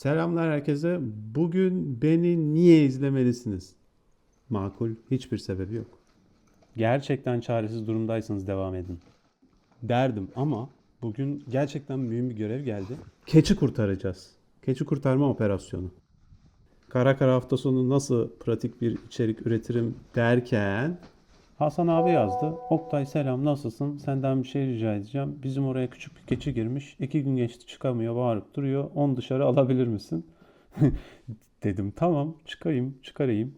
Selamlar herkese. Bugün beni niye izlemelisiniz? Makul, hiçbir sebebi yok. Gerçekten çaresiz durumdaysanız devam edin. Derdim ama bugün gerçekten mühim bir görev geldi. Keçi kurtaracağız. Keçi kurtarma operasyonu. Kara kara hafta sonu nasıl pratik bir içerik üretirim derken Hasan abi yazdı. Oktay selam nasılsın? Senden bir şey rica edeceğim. Bizim oraya küçük bir keçi girmiş. İki gün geçti çıkamıyor bağırıp duruyor. Onu dışarı alabilir misin? Dedim tamam çıkayım çıkarayım.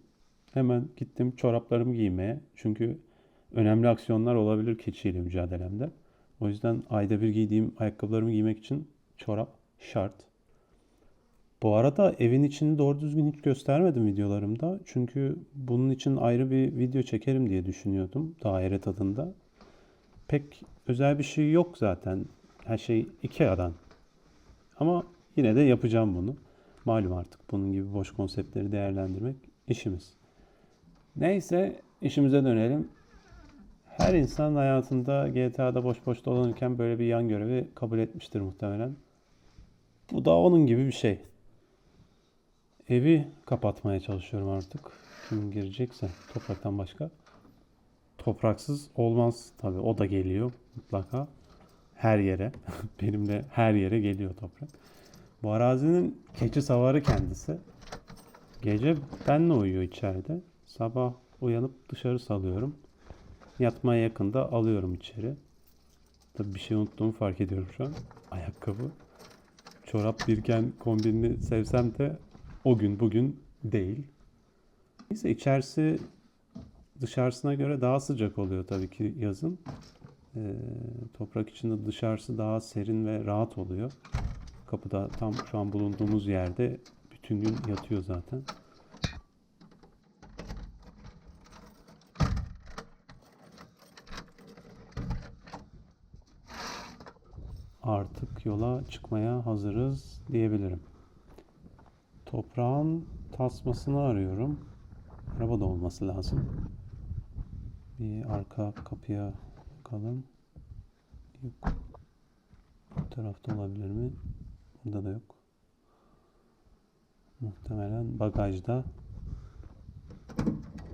Hemen gittim çoraplarımı giymeye. Çünkü önemli aksiyonlar olabilir keçiyle mücadelemde. O yüzden ayda bir giydiğim ayakkabılarımı giymek için çorap şart. Bu arada evin içini doğru düzgün hiç göstermedim videolarımda. Çünkü bunun için ayrı bir video çekerim diye düşünüyordum daire tadında. Pek özel bir şey yok zaten. Her şey Ikea'dan. Ama yine de yapacağım bunu. Malum artık bunun gibi boş konseptleri değerlendirmek işimiz. Neyse işimize dönelim. Her insan hayatında GTA'da boş boş dolanırken böyle bir yan görevi kabul etmiştir muhtemelen. Bu da onun gibi bir şey. Evi kapatmaya çalışıyorum artık. Kim girecekse topraktan başka. Topraksız olmaz tabii. O da geliyor mutlaka. Her yere. Benim de her yere geliyor toprak. Bu arazinin keçi savarı kendisi. Gece benle uyuyor içeride. Sabah uyanıp dışarı salıyorum. Yatmaya yakında alıyorum içeri. Tabii bir şey unuttuğumu fark ediyorum şu an. Ayakkabı. Çorap birken kombinini sevsem de o gün bugün değil. Neyse içerisi dışarısına göre daha sıcak oluyor tabii ki yazın. Ee, toprak içinde dışarısı daha serin ve rahat oluyor. Kapıda tam şu an bulunduğumuz yerde bütün gün yatıyor zaten. Artık yola çıkmaya hazırız diyebilirim. Toprağın tasmasını arıyorum. Araba da olması lazım. Bir arka kapıya bakalım. Yok. Bu tarafta olabilir mi? Burada da yok. Muhtemelen bagajda.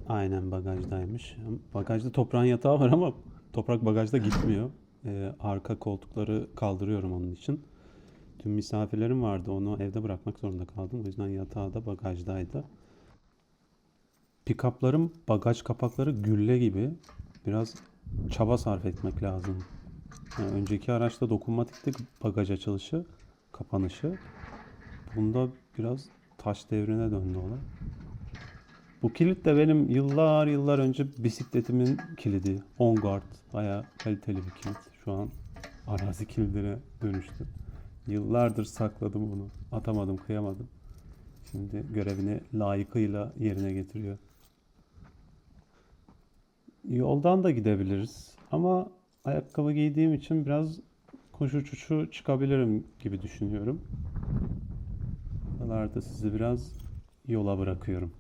Aynen bagajdaymış. Bagajda toprağın yatağı var ama toprak bagajda gitmiyor. Ee, arka koltukları kaldırıyorum onun için. Tüm misafirlerim vardı. Onu evde bırakmak zorunda kaldım. O yüzden yatağı da bagajdaydı. Pikapların bagaj kapakları gülle gibi. Biraz çaba sarf etmek lazım. Yani önceki araçta dokunmatikti bagaj açılışı, kapanışı. Bunda biraz taş devrine döndü olay. Bu kilit de benim yıllar yıllar önce bisikletimin kilidi. On guard. Bayağı kaliteli bir kilit. Şu an arazi kilidine dönüştü. Yıllardır sakladım bunu. Atamadım, kıyamadım. Şimdi görevini layıkıyla yerine getiriyor. Yoldan da gidebiliriz. Ama ayakkabı giydiğim için biraz kuş uçuşu çıkabilirim gibi düşünüyorum. Buralarda sizi biraz yola bırakıyorum.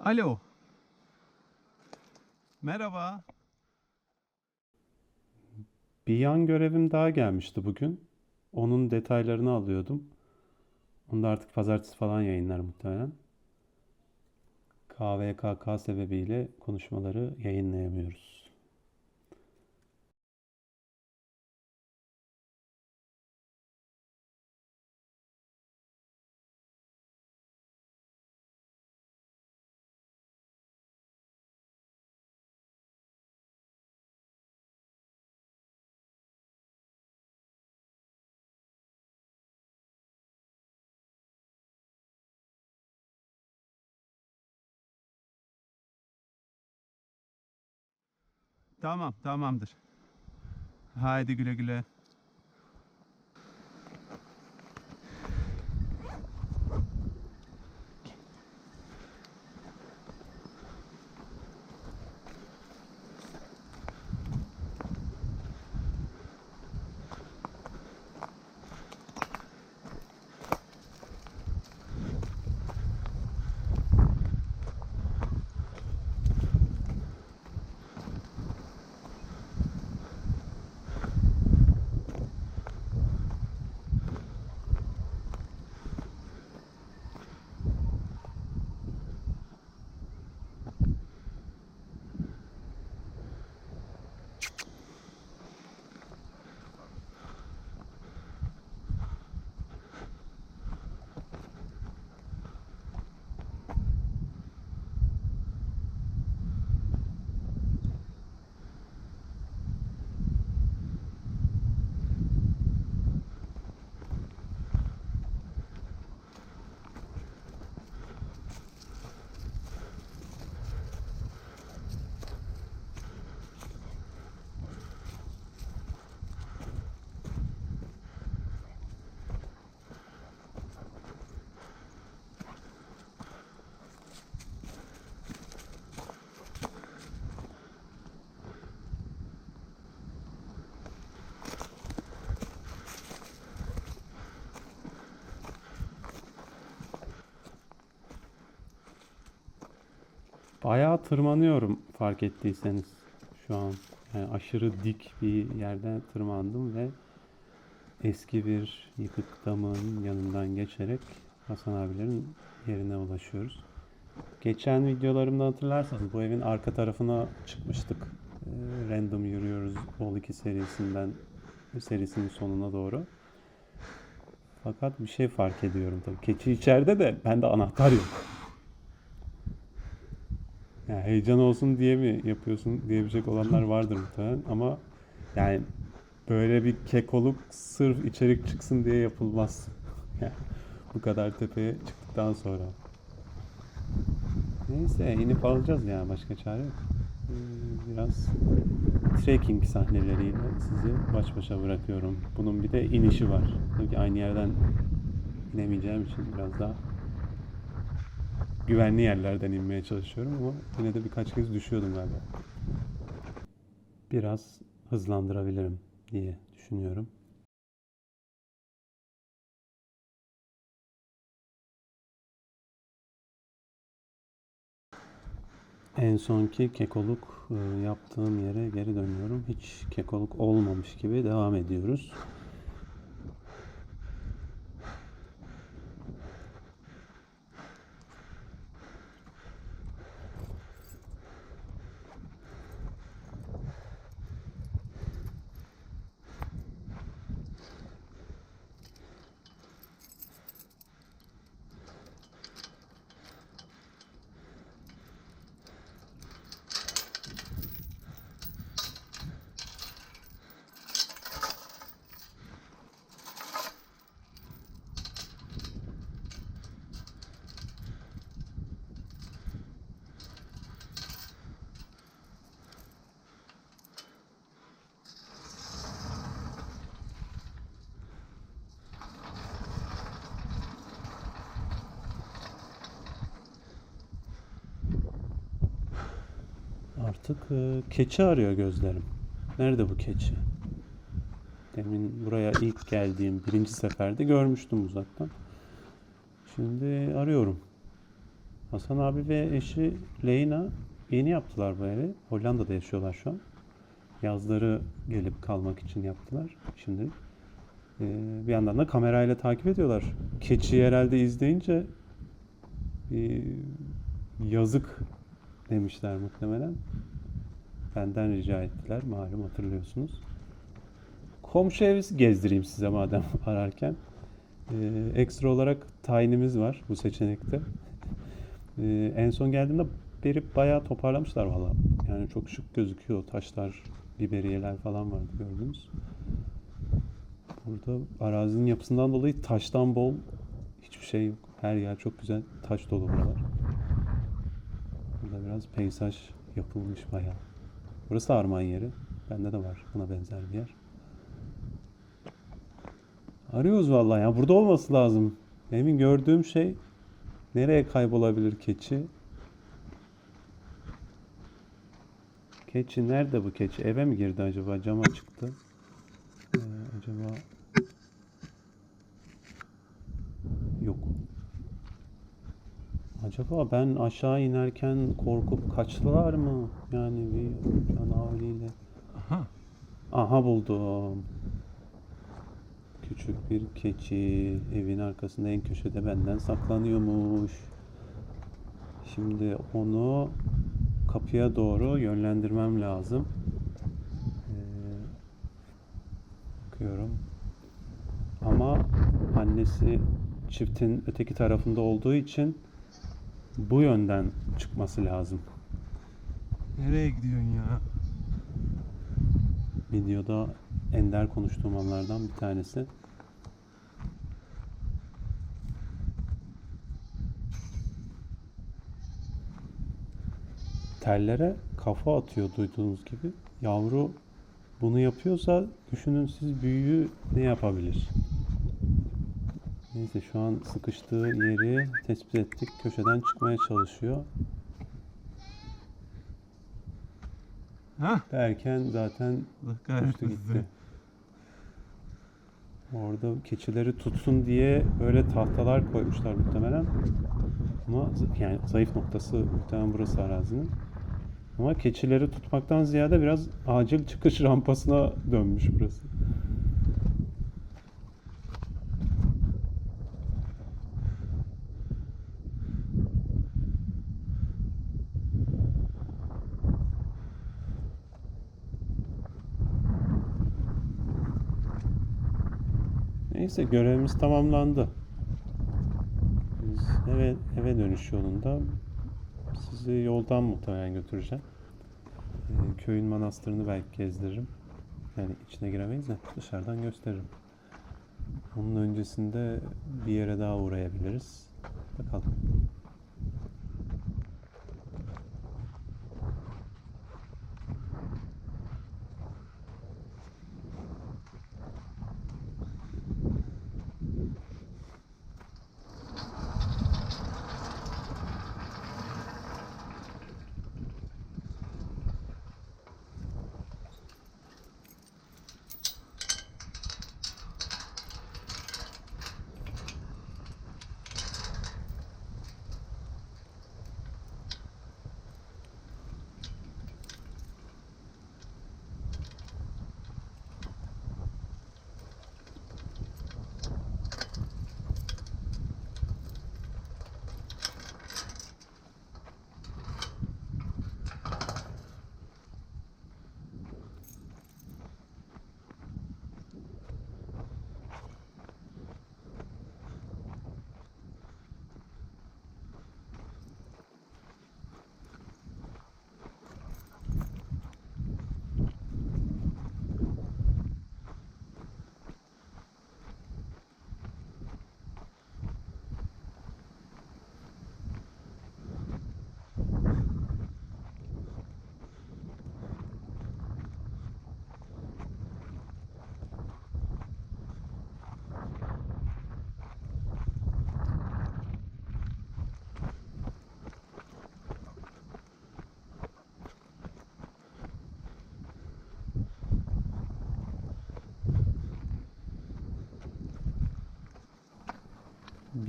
Alo. Merhaba. Bir yan görevim daha gelmişti bugün. Onun detaylarını alıyordum. Onu da artık pazartesi falan yayınlar muhtemelen. KVKK sebebiyle konuşmaları yayınlayamıyoruz. Tamam, tamamdır. Haydi güle güle. Bayağı tırmanıyorum fark ettiyseniz şu an. Yani aşırı dik bir yerden tırmandım ve eski bir yıkık damın yanından geçerek Hasan abilerin yerine ulaşıyoruz. Geçen videolarımda hatırlarsanız bu evin arka tarafına çıkmıştık. Ee, Random yürüyoruz Bol 2 serisinden serisinin sonuna doğru. Fakat bir şey fark ediyorum tabii. Keçi içeride de bende anahtar yok. Ya heyecan olsun diye mi yapıyorsun diyebilecek olanlar vardır muhtemelen ama yani böyle bir kekoluk sırf içerik çıksın diye yapılmaz. Yani bu kadar tepeye çıktıktan sonra. Neyse inip alacağız ya başka çare yok. Ee, Biraz trekking sahneleriyle sizi baş başa bırakıyorum. Bunun bir de inişi var. Tabii aynı yerden inemeyeceğim için biraz daha güvenli yerlerden inmeye çalışıyorum ama yine de birkaç kez düşüyordum galiba. Biraz hızlandırabilirim diye düşünüyorum. En sonki kekoluk e, yaptığım yere geri dönüyorum. Hiç kekoluk olmamış gibi devam ediyoruz. Artık e, keçi arıyor gözlerim. Nerede bu keçi? Demin buraya ilk geldiğim birinci seferde görmüştüm uzaktan. Şimdi arıyorum. Hasan abi ve eşi Leyna yeni yaptılar bu evi. Hollanda'da yaşıyorlar şu an. Yazları gelip kalmak için yaptılar şimdi. Ee, bir yandan da kamerayla takip ediyorlar. Keçiyi herhalde izleyince bir yazık demişler muhtemelen. Benden rica ettiler. Malum hatırlıyorsunuz. Komşu evi gezdireyim size madem ararken. Ee, ekstra olarak tayinimiz var bu seçenekte. Ee, en son geldiğimde beri bayağı toparlamışlar valla. Yani çok şık gözüküyor. Taşlar, biberiyeler falan vardı gördünüz. Burada arazinin yapısından dolayı taştan bol hiçbir şey yok. Her yer çok güzel taş dolu buralar. Burada biraz peyzaj yapılmış bayağı. Burası Arman yeri. Bende de var buna benzer bir yer. Arıyoruz vallahi ya. Burada olması lazım. Emin gördüğüm şey nereye kaybolabilir keçi? Keçi nerede bu keçi? Eve mi girdi acaba? Cama çıktı. Ee, acaba yok. Acaba ben aşağı inerken korkup kaçtılar mı? Yani bir canavliyle. Aha. Aha buldum. Küçük bir keçi evin arkasında en köşede benden saklanıyormuş. Şimdi onu kapıya doğru yönlendirmem lazım. Ee, bakıyorum. Ama annesi çiftin öteki tarafında olduğu için bu yönden çıkması lazım. Nereye gidiyorsun ya? Videoda ender konuştuğum anlardan bir tanesi. Tellere kafa atıyor duyduğunuz gibi. Yavru bunu yapıyorsa düşünün siz büyüğü ne yapabilir? Neyse şu an sıkıştığı yeri tespit ettik. Köşeden çıkmaya çalışıyor. Ha? Derken zaten kahretsin gitti. Orada keçileri tutsun diye böyle tahtalar koymuşlar muhtemelen. Ama yani zayıf noktası muhtemelen burası arazinin. Ama keçileri tutmaktan ziyade biraz acil çıkış rampasına dönmüş burası. Neyse görevimiz tamamlandı. Biz eve, eve dönüş yolunda sizi yoldan muhtemelen götüreceğim. Ee, köyün manastırını belki gezdiririm. Yani içine giremeyiz de dışarıdan gösteririm. Onun öncesinde bir yere daha uğrayabiliriz. Bakalım.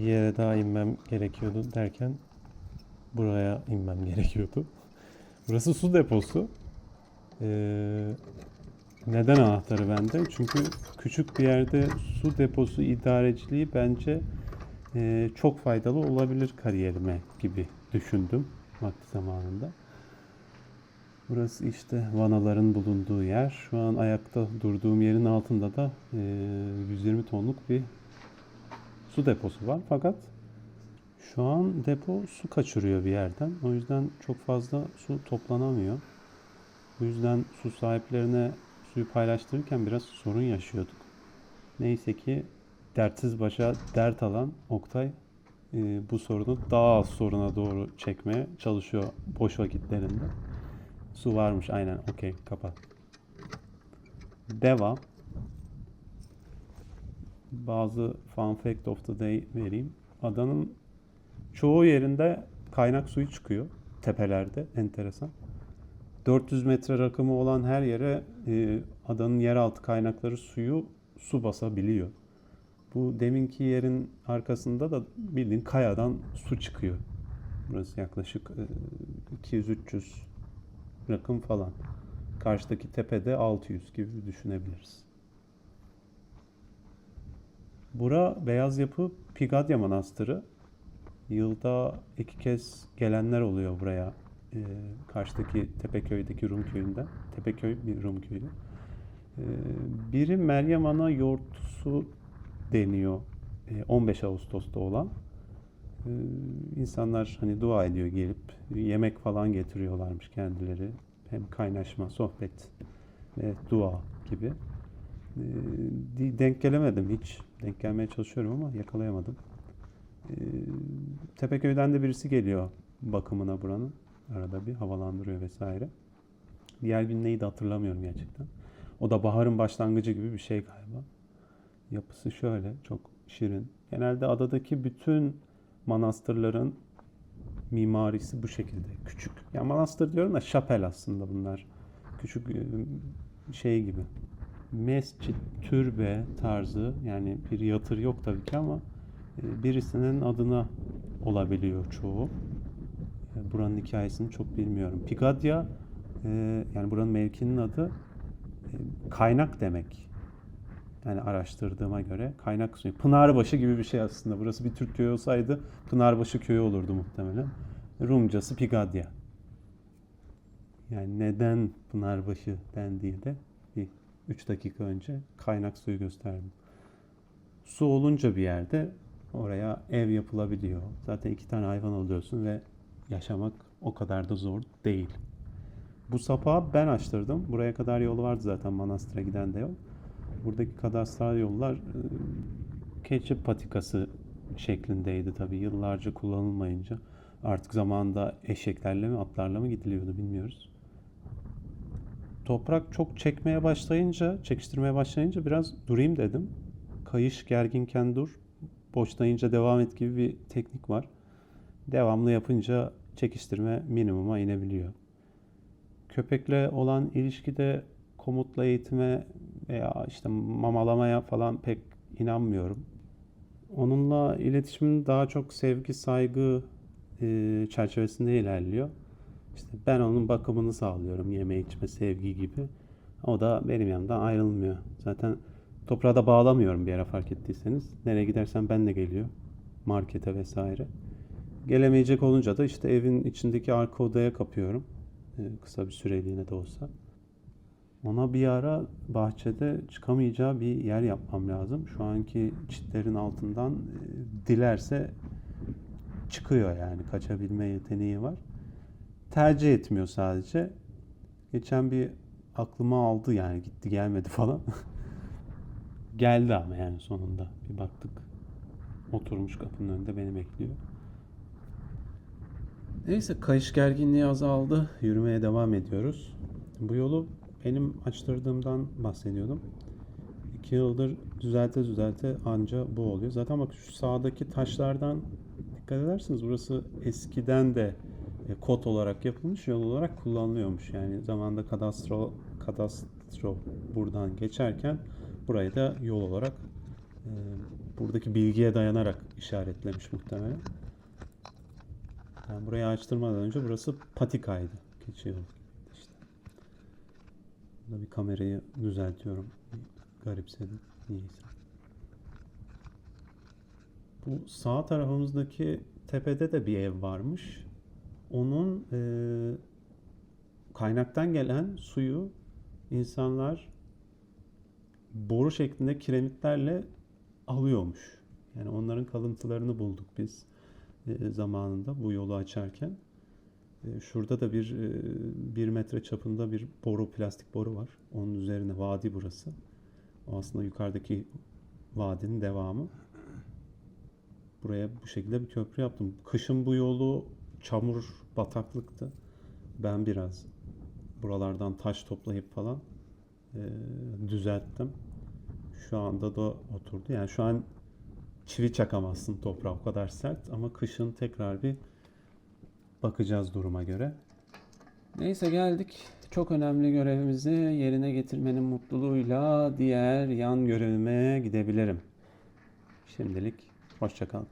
Bir yere daha inmem gerekiyordu derken buraya inmem gerekiyordu. Burası su deposu. Ee, neden anahtarı bende? Çünkü küçük bir yerde su deposu idareciliği bence e, çok faydalı olabilir kariyerime gibi düşündüm vakti zamanında. Burası işte vanaların bulunduğu yer. Şu an ayakta durduğum yerin altında da e, 120 tonluk bir su deposu var. Fakat şu an depo su kaçırıyor bir yerden. O yüzden çok fazla su toplanamıyor. Bu yüzden su sahiplerine suyu paylaştırırken biraz sorun yaşıyorduk. Neyse ki dertsiz başa dert alan Oktay e, bu sorunu daha az soruna doğru çekmeye çalışıyor boş vakitlerinde. Su varmış aynen okey kapat. Devam. Bazı fun fact of the day vereyim. Adanın çoğu yerinde kaynak suyu çıkıyor. Tepelerde enteresan. 400 metre rakımı olan her yere e, adanın yeraltı kaynakları suyu su basabiliyor. Bu deminki yerin arkasında da bildiğin kayadan su çıkıyor. Burası yaklaşık e, 200-300 rakım falan. Karşıdaki tepede 600 gibi düşünebiliriz. Bura beyaz yapı Pigadya Manastırı. Yılda iki kez gelenler oluyor buraya. Ee, karşıdaki Tepeköy'deki Rum köyünden. Tepeköy bir Rum köyü. Ee, biri Meryem Ana Yortusu deniyor. Ee, 15 Ağustos'ta olan. Ee, insanlar hani dua ediyor gelip yemek falan getiriyorlarmış kendileri. Hem kaynaşma, sohbet ve dua gibi. Ee, denk gelemedim hiç. Denk gelmeye çalışıyorum ama yakalayamadım. Ee, Tepeköy'den de birisi geliyor bakımına buranın. Arada bir havalandırıyor vesaire. Diğer gün neydi hatırlamıyorum gerçekten. O da baharın başlangıcı gibi bir şey galiba. Yapısı şöyle, çok şirin. Genelde adadaki bütün manastırların mimarisi bu şekilde. Küçük. Ya manastır diyorum da şapel aslında bunlar. Küçük e, şey gibi. Mescit, türbe tarzı yani bir yatır yok tabii ki ama e, birisinin adına olabiliyor çoğu. E, Buranın hikayesini çok bilmiyorum. Pigadya e, yani buranın mevkinin adı kaynak demek. Yani araştırdığıma göre kaynak suyu. Pınarbaşı gibi bir şey aslında. Burası bir Türk köyü olsaydı Pınarbaşı köyü olurdu muhtemelen. Rumcası Pigadya. Yani neden Pınarbaşı dendiği de bir 3 dakika önce kaynak suyu gösterdim. Su olunca bir yerde oraya ev yapılabiliyor. Zaten iki tane hayvan alıyorsun ve yaşamak o kadar da zor değil. Bu sapağı ben açtırdım. Buraya kadar yolu vardı zaten manastıra giden de yol. Buradaki kadastral yollar e, keçi patikası şeklindeydi tabii. Yıllarca kullanılmayınca artık zamanında eşeklerle mi atlarla mı gidiliyordu bilmiyoruz. Toprak çok çekmeye başlayınca, çekiştirmeye başlayınca biraz durayım dedim. Kayış gerginken dur, boşlayınca devam et gibi bir teknik var. Devamlı yapınca çekiştirme minimuma inebiliyor. Köpekle olan ilişkide komutla eğitime veya işte mamalamaya falan pek inanmıyorum. Onunla iletişimin daha çok sevgi, saygı çerçevesinde ilerliyor. İşte ben onun bakımını sağlıyorum, yeme içme, sevgi gibi. O da benim yanımdan ayrılmıyor. Zaten toprağa da bağlamıyorum bir yere fark ettiyseniz. Nereye gidersen benle geliyor. Markete vesaire. Gelemeyecek olunca da işte evin içindeki arka odaya kapıyorum. E, kısa bir süreliğine de olsa. Ona bir ara bahçede çıkamayacağı bir yer yapmam lazım. Şu anki çitlerin altından e, dilerse çıkıyor yani kaçabilme yeteneği var. Tercih etmiyor sadece. Geçen bir aklıma aldı yani gitti gelmedi falan. Geldi ama yani sonunda bir baktık. Oturmuş kapının önünde beni bekliyor. Neyse kayış gerginliği azaldı. Yürümeye devam ediyoruz. Bu yolu benim açtırdığımdan bahsediyordum. İki yıldır düzelte düzelte anca bu oluyor. Zaten bak şu sağdaki taşlardan dikkat ederseniz burası eskiden de e, kod olarak yapılmış, yol olarak kullanılıyormuş. Yani zamanda kadastro kadastro buradan geçerken burayı da yol olarak e, buradaki bilgiye dayanarak işaretlemiş muhtemelen. Ben burayı açtırmadan önce burası patikaydı. Keçi yolu. İşte. Burada bir kamerayı düzeltiyorum. Garipsedim. Niyeyse. Bu sağ tarafımızdaki tepede de bir ev varmış. Onun eee, kaynaktan gelen suyu insanlar boru şeklinde kiremitlerle alıyormuş. Yani onların kalıntılarını bulduk biz e, zamanında bu yolu açarken. E, şurada da bir e, bir metre çapında bir boru, plastik boru var. Onun üzerine vadi burası. O aslında yukarıdaki vadinin devamı. Buraya bu şekilde bir köprü yaptım. Kışın bu yolu çamur, bataklıktı. Ben biraz buralardan taş toplayıp falan e, düzelttim. Şu anda da oturdu. Yani şu an çivi çakamazsın toprağa o kadar sert ama kışın tekrar bir bakacağız duruma göre. Neyse geldik. Çok önemli görevimizi yerine getirmenin mutluluğuyla diğer yan görevime gidebilirim. Şimdilik hoşça kalın.